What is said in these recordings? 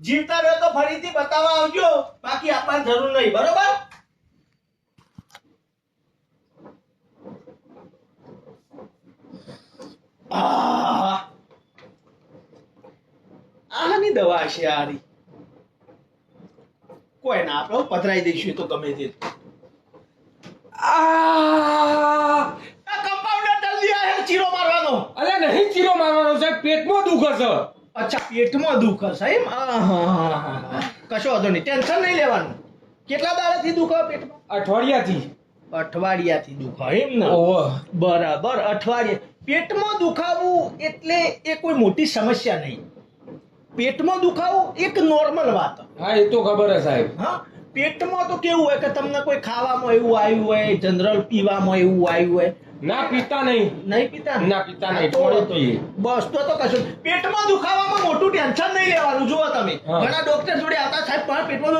જીવતા રહ્યો તો ફરીથી બતાવવા આવજો. બાકી આપવાની જરૂર નહીં, બરોબર. આની દવા છે આરી. કોઈ ના આપણે પધરાઈ દઈશું તો ગમે તે. કમ્પાઉન્ડર જલ્દી આયા, ચીરો મારવાનો. અરે નહીં ચીરો મારવાનો સાહેબ, પેટમાં દુખે છે. અચ્છા પેટમાં દુખે છે એમ? હા કશો વાંધો નહીં. ટેન્શન નહીં લેવાનું. કેટલા દાડાથી દુખે પેટમાં? અઠવાડિયાથી. અઠવાડિયાથી દુખે એમ ને? બરાબર અઠવાડિયે. પેટમાં દુખાવું એટલે એ કોઈ મોટી સમસ્યા નહીં. પેટમાં દુખાવું એક નોર્મલ વાત. હા એ તો ખબર હે સાહેબ. હા? પેટમાં તો કેવું હોય કે તમને કોઈ ખાવામાં એવું આવ્યું હોય જનરલ પીવામાં એવું આવ્યું હોય ના પીતા નહીં. નહીં પીતા? ના પીતા નહીં થોડું પીએ. બસ તો તો કશું પેટમાં દુખાવામાં મોટું ટેન્શન નહીં લેવાનું જુઓ તમે. ઘણા ડોક્ટર જોડે આવતા સાહેબ પણ પેટમાં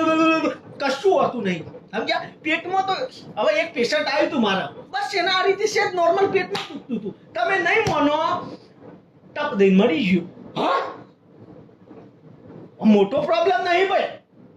કશું હતું નહીં. સમજ્યા? પેટમાં તો હવે એક પેશન્ટ આવ્યું હતું મારા. બસ એના આ રીતે છે નોર્મલ પેટમાં દુખતું હતું તમે નહીં માનો ટપ દઈને મરી ગયું. હા? મોટો પ્રોબ્લેમ નહીં ભાઈ.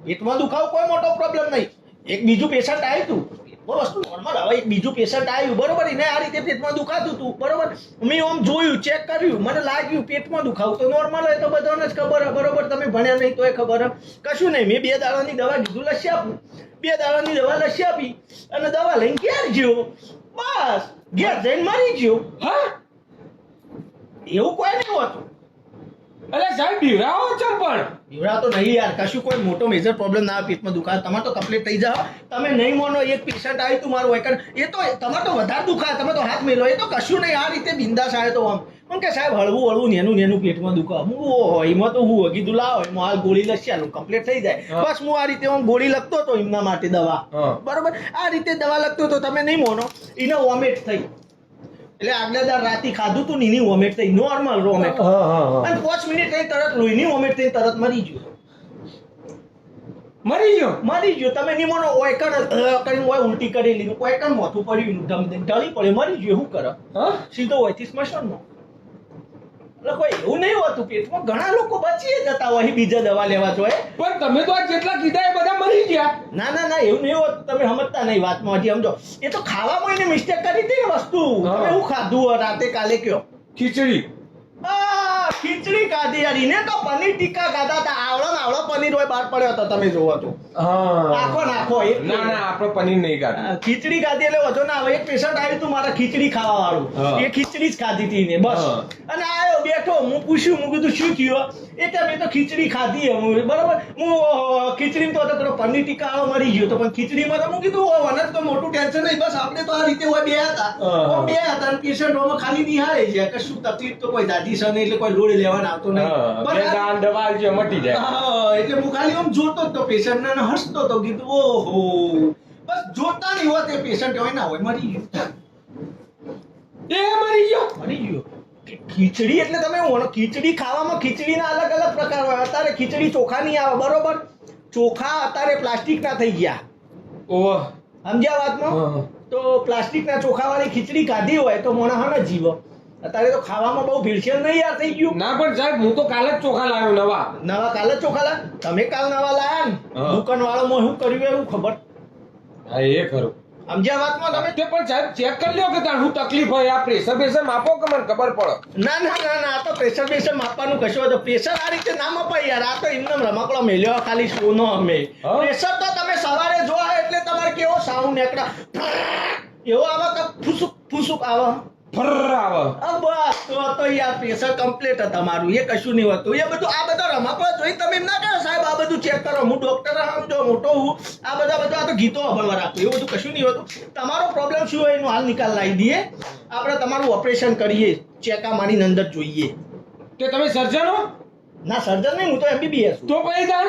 પેટમાં દુખાવો કોઈ મોટો પ્રોબ્લેમ નહીં. એક બીજું પેશન્ટ આવ્યું હતું વસ્તુ નોર્મલ હવે બીજું પેશન્ટ આવ્યું, બરોબર, એને આ રીતે પેટમાં દુખાતું હતું, બરોબર? મેં આમ જોયું ચેક કર્યું, મને લાગ્યું પેટમાં દુખાવું તો નોર્મલ હોય તો બધાને જ ખબર બરોબર? તમે ભણ્યા નહીં તો એ ખબર કશું નહીં, મેં બે દાડાની દવા કીધું લસી આપું. બે દાડાની દવા લસી આપી, અને દવા લઈને ઘેર ગયો. બસ, ઘેર જઈને મરી ગયો. હા? એવું કોઈ નહીં હોતું. અરે સાહેબ બીવરાવો છો પણ. બીવડા તો નહીં યાર કશું કોઈ મોટો મેજર પ્રોબ્લેમ ના આવે પેટમાં દુખાય તમારે તો કમ્પ્લીટ થઈ જાવ તમે નહીં મોનો એક પેશન્ટ આવ્યું તું મારું એકણ એ તો તમારે તો વધારે દુખાય તમે તો હાથ મેલો એ તો કશું નહીં આ રીતે બિંદાસ આવે તો આમ. પણ કે સાહેબ હળવું હળવું નેનું નેનું પેટમાં દુખા હું ઓહો એમાં તો હું કીધું લાવ એમાં હાલ ગોળી લસી આલું કમ્પ્લીટ થઈ જાય. બસ હું આ રીતે હું ગોળી લખતો હતો એમના માટે દવા. બરોબર? આ રીતે દવા લખતો હતો તમે નહીં મોનો. એને વોમિટ થઈ. એટલે આગલા દાર રાતે ખાધું તું નીની વોમિટ થઈ. નોર્મલ વોમિટ અને પાંચ મિનિટ થઈ તરત લોહીની વોમિટ થઈ તરત મરી ગયો. મરી ગયો? મરી ગયો. તમે નિમોનો અ, કરીને ઓય ઉલટી કરી લીધું. ઓયકણ મોથું પડ્યું ધમ ઢળી પડે મરી ગયો. શું કરે? હા? સીધો હોયથી સ્મશાનમાં. એટલે કોઈ એવું નહીં હોતું પેટમાં ઘણા લોકો બચી જતા હોય. બીજા દવા લેવા જોઈએ પણ તમે તો આ જેટલા કીધા એ બધા ના ના ના એવું નહીં હોત. તમે સમજતા નહીં વાતમાં હજી સમજો. એ તો ખાવામાં એને મિસ્ટેક કરી હતી ને વસ્તુ. હવે તમે શું ખાધું રાતે કાલે કયો? ખીચડી. ખીચડી ખાધી યાર તો પનીર ટીકા ખાતા હતા. આવડો ને આવડો પનીર હોય બહાર પડ્યો હતો તમે જોવો તો. આખો નાખો ના ના આપણે પનીર નહીં ખાતા. ખીચડી ખાધી એટલે વધો ના આવે. એક પેશન્ટ આવ્યું હતું મારા ખીચડી ખાવા વાળું એ ખીચડી જ ખાધી હતી ને બસ. અને આવ્યો બેઠો. હું પૂછ્યું હું કીધું શું થયું? એ કે મેં તો ખીચડી ખાધી હું બરોબર. હું ખીચડી તો હતો પનીર ટીકા આવો મરી ગયો તો પણ ખીચડીમાં તો હું કીધું ઓ વનત તો મોટું ટેન્શન નહીં બસ આપણે તો આ રીતે હોય બે હતા. બે હતા પેશન્ટ ખાલી નિહાળે છે. કે શું તકલીફ તો કોઈ દાદી છે નહીં એટલે કોઈ લોડ લેવાના આવતો નહીં. હા મટી જાય. એટલે હું ખાલી આમ જોતો તો પેશન્ટ ને હસતો તો કીધું ઓહો. બસ જોતા નહીં હોત એ પેશન્ટ હોય ના હોય મરી ગયું. એ મરી ગયો. મરી ગયો. ખીચડી એટલે તમે ઓળો ખીચડી ખાવામાં ખીચડીના અલગ અલગ પ્રકાર હોય. અત્યારે ખીચડી ચોખાની આવે બરોબર? ચોખા અત્યારે પ્લાસ્ટિકના થઈ ગયા. ઓહ. સમજ્યા વાતમાં? પ્લાસ્ટિક તો પ્લાસ્ટિકના ચોખાવાળી ખીચડી કાઢી હોય તો મોણા ન જીવો. અત્યારે તો ખાવામાં બહુ ભેળસેળ નહીં યાર થઈ ગયું. ના પણ સાહેબ હું તો કાલે જ ચોખા લાવ્યો નવા. નવા કાલે જ ચોખા લા તમે કાલ નવા લાયા ને? દુકાન વાળો શું કર્યું એવું ખબર? હા એ ખરું. સમજ્યા વાતમાં તમે તે પણ સાહેબ ચેક કરી લ્યો કે તાર શું તકલીફ હોય આ પ્રેશર બેસર માપો કે મને ખબર પડે? ના ના ના ના આ તો પ્રેશર બેશર માપવાનું કશું હોય તો પ્રેશર આ રીતે ના મપાય યાર આ તો એમને રમકડો મેલ્યો ખાલી સોનો અમે. પ્રેશર તો તમે સવારે જોવા એટલે તમારે કેવો સાઉન્ડ નીકળે. એવો આવે કે ફૂસુક ફૂસુક આવે. બસ તો તો યાર પ્રેશર કમ્પ્લીટ તમારું એ કશું નહીં હોતું. એ બધું આ બધા રમકડો જોઈ તમે એમ ના કહો સાહેબ આ બધું ચેક કરો. હું ડોક્ટર સમજો મોટો હું. આ બધા બધા આ તો ગીતો સાંભળવા રાખું. એવું બધું કશું નહીં હોતું. તમારો પ્રોબ્લેમ શું હોય? એનો હાલ નિકાલ લાવી દઈએ. આપણે તમારું ઓપરેશન કરીએ. ચેકા મારી અંદર જોઈએ. કે તમે સર્જનો ના સર્જન નહીં હું તો એમબીબીએસ છું તો પછી તાર?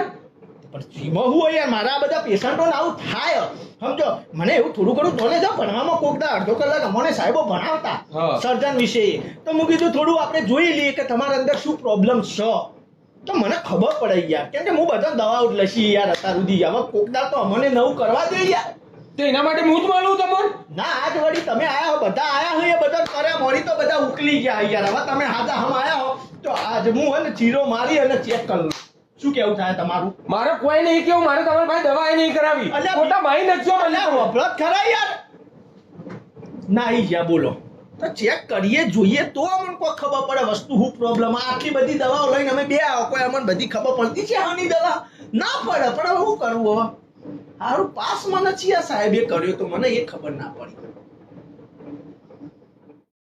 પણ જીમો હું હોય યાર. મારા આ બધા પેશન્ટોને આવું થાય. સમજો? મને એવું થોડું ઘણું નોલેજ છે ભણવામાં કોક દા અડધો કલાક અમને સાહેબો ભણાવતા. સર્જન વિશે. તો હું કીધું થોડું આપણે જોઈ લઈએ કે તમારા અંદર શું પ્રોબ્લેમ છે. તો મને ખબર પડે યાર. કેમ કે હું બધા દવાઓ જ લસી યાર અત્યાર સુધી હવે કોક દા તો અમને નવું કરવા દે યાર તે એના માટે હું જ માનું તમને? ના આજ વળી તમે આયા હો બધા આયા હો એ બધા કર્યા મોરી તો બધા ઉકલી ગયા યાર. હવે તમે હાજા હમ આયા હો તો આજ હું હે ને ચીરો મારી અને ચેક કરી લઉં. શું કેવું થાય તમારું? મારે કોઈ નહીં કેવું મારે તમારી ભાઈ દવા નહીં કરાવી. ખોટા ભાઈ નથી મને તમે. ખરા યાર. નાઈ ગયા બોલો. તો ચેક કરીએ જોઈએ તો અમને કોઈ ખબર પડે વસ્તુ શું પ્રોબ્લેમ આટલી બધી દવાઓ લઈને અમે બે આવો કોઈ અમને બધી ખબર પડતી છે આની દવા? ના પડે પણ હવે શું કરવું હવે? સારું પાસ મને છીએ સાહેબે કર્યો તો મને એ ખબર ના પડી.